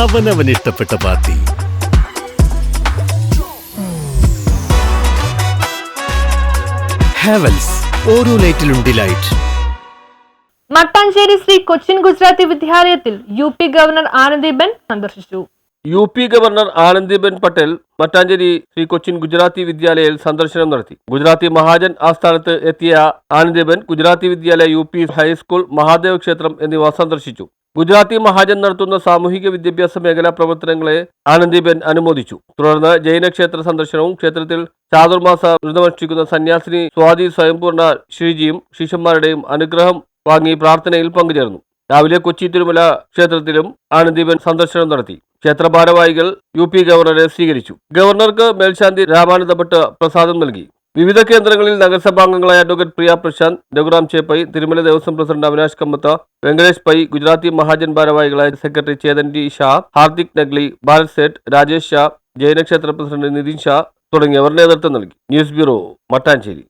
അവനവൻ ഇഷ്ടപ്പെട്ട പാർട്ടി. ഹാവൽസ് ഓരോ ലൈറ്റിലും ഡിലൈറ്റ് മട്ടാഞ്ചേരി ശ്രീ കൊച്ചിൻ ഗുജറാത്തി വിദ്യാലയത്തിൽ യു പി ഗവർണർ ആനന്ദിബെൻ സന്ദർശിച്ചു. U P governor Anandiben Patel Mattancherry Shri Cochin Gujarati വിദ്യാലയയിൽ സന്ദർശനം നടത്തി. ഗുജറാത്തി മഹാജൻ ആസ്ഥാനത്ത് എത്തിയ Anandiben Gujarati Vidyalaya U P high school Mahadeva ക്ഷേത്രം എന്നിവ സന്ദർശിച്ചു. ഗുജറാത്തി മഹാജൻ നടത്തുന്ന സാമൂഹിക വിദ്യാഭ്യാസ മേഖലാ പ്രവർത്തനങ്ങളെ ആനന്ദിബെൻ അനുമോദിച്ചു. തുടർന്ന് ജൈന ക്ഷേത്ര സന്ദർശനവും ക്ഷേത്രത്തിൽ ചാതുർമാസ വ്രതമനുഷ്ഠിക്കുന്ന സന്യാസിനി സ്വാതി സ്വയംപൂർണ ശ്രീജിയും ശിഷ്യന്മാരുടെയും അനുഗ്രഹം വാങ്ങി പ്രാർത്ഥനയിൽ പങ്കുചേർന്നു. രാവിലെ കൊച്ചി തിരുമല ക്ഷേത്രത്തിലും ആനന്ദീപൻ സന്ദർശനം നടത്തി. ക്ഷേത്ര ഭാരവാഹികൾ യു പി ഗവർണറെ സ്വീകരിച്ചു. ഗവർണർക്ക് മേൽശാന്തി രാമാനന്ദ ഭട്ട് പ്രസാദം നൽകി. വിവിധ കേന്ദ്രങ്ങളിൽ നഗരസഭാംഗങ്ങളായ അഡ്വക്കേറ്റ് പ്രിയ പ്രശാന്ത് രഘുറാം ചേപ്പൈ തിരുമല ദേവസ്വം പ്രസിഡന്റ് അവിനാശ് കമ്മത്ത വെങ്കടേഷ് പൈ ഗുജറാത്തി മഹാജൻ ഭാരവാഹികളായ സെക്രട്ടറി ചേതൻ ടി ഷാ ഹാർദിക് നഗ്ലി ഭാരത് സേഠ് രാജേഷ് ഷാ ജൈനക്ഷേത്ര പ്രസിഡന്റ് നിതിൻ ഷാ തുടങ്ങിയവർ നേതൃത്വം നൽകി. News bureau Mattancherry.